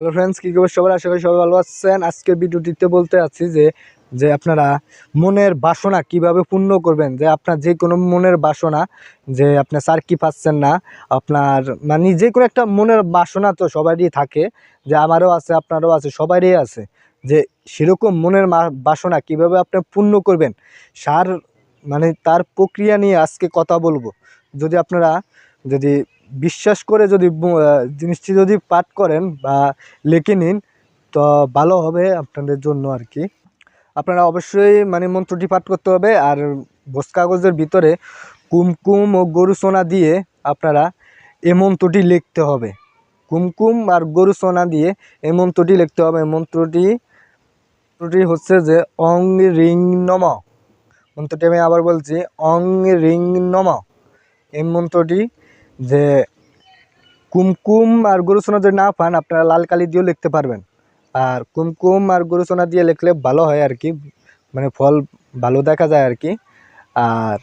Hello friends কী খবর? সবার আশা করি সবাই ভালো আছেন। আজকের ভিডিওটিতে বলতে আছি যে যে আপনারা মনের বাসনা কীভাবে পূর্ণ করবেন, যে আপনার যে কোনো মনের বাসনা, যে আপনার স্যার কি পাচ্ছেন না, আপনার মানে যে কোনো একটা মনের বাসনা তো সবারই থাকে, যে আমারও আছে, আপনারও আছে, সবারই আছে। যে সেরকম মনের বাসনা কীভাবে আপনি পূর্ণ করবেন, সার মানে তার প্রক্রিয়া নিয়ে আজকে কথা বলব। যদি আপনারা, যদি বিশ্বাস করে যদি জিনিসটি যদি পাঠ করেন বা লিখে নিন, তো ভালো হবে আপনাদের জন্য আর কি। আপনারা অবশ্যই মানে মন্ত্রটি পাঠ করতে হবে আর বস কাগজের ভিতরে কুমকুম ও গরু সোনা দিয়ে আপনারা এ মন্ত্রটি লিখতে হবে। কুমকুম আর গরু সোনা দিয়ে এই মন্ত্রটি লিখতে হবে। মন্ত্রটি মন্ত্রটি হচ্ছে যে, অং রিং নম। মন্ত্রটি আমি আবার বলছি, অং রিং নম। এই মন্ত্রটি যে কুমকুম আর গরুসোনা যদি না পান, আপনারা লাল কালি দিয়েও লিখতে পারবেন। আর কুমকুম আর গরুসোনা দিয়ে লিখলে ভালো হয় আর কি মানে ফল ভালো দেখা যায় আর কি। আর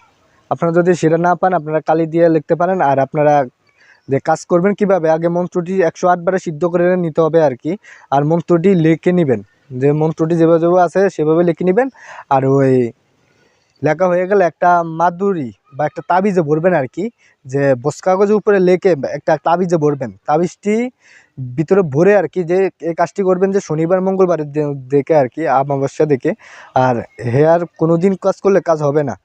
আপনারা যদি সেটা না পান, আপনারা কালি দিয়ে লিখতে পারেন। আর আপনারা যে কাজ করবেন কীভাবে, আগে মন্ত্রটি একশো আটবারে সিদ্ধ করে নিতে হবে আর কি। আর মন্ত্রটি লিখে নেবেন। যে মন্ত্রটি যেভাবে যেভাবে আছে, সেভাবে লিখে নেবেন। আর ওই লেখা হয়ে গেলে একটা মাদুরি বা একটা তাবিজে ভরবেন আর কি, যে বস কাগজের উপরে লেখে একটা তাবিজে ভরবেন। তাবিজটি ভিতরে ভরে আর কি যে এই কাজটি করবেন যে শনিবার, মঙ্গলবার দেখে আর কি অমাবস্যা দেখে, আর হেয়ার কোনো দিন কাজ করলে কাজ হবে না।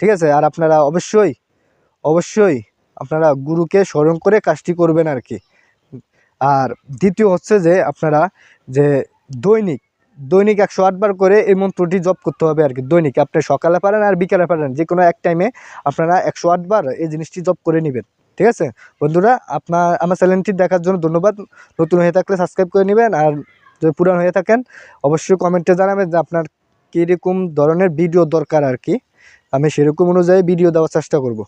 ঠিক আছে? আর আপনারা অবশ্যই অবশ্যই আপনারা গুরুকে স্মরণ করে কাজটি করবেন আর কি। আর দ্বিতীয় হচ্ছে যে আপনারা যে দৈনিক দৈনিক একশো আটবার করে এই মন্ত্রটি জপ করতে হবে আর কি। দৈনিক, আপনি সকালে পারেন আর বিকালে পারেন, যে কোনো এক টাইমে আপনারা একশো আটবার এই জিনিসটি জপ করে নেবেন, ঠিক আছে? বন্ধুরা, আপনার, আমার চ্যানেলটি দেখার জন্য ধন্যবাদ। নতুন হয়ে থাকলে সাবস্ক্রাইব করে নেবেন আর যদি পুরান হয়ে থাকেন, অবশ্যই কমেন্টে জানাবেন যে আপনার কীরকম ধরনের ভিডিও দরকার আর কি। আমি সেরকম অনুযায়ী ভিডিও দেওয়ার চেষ্টা করব।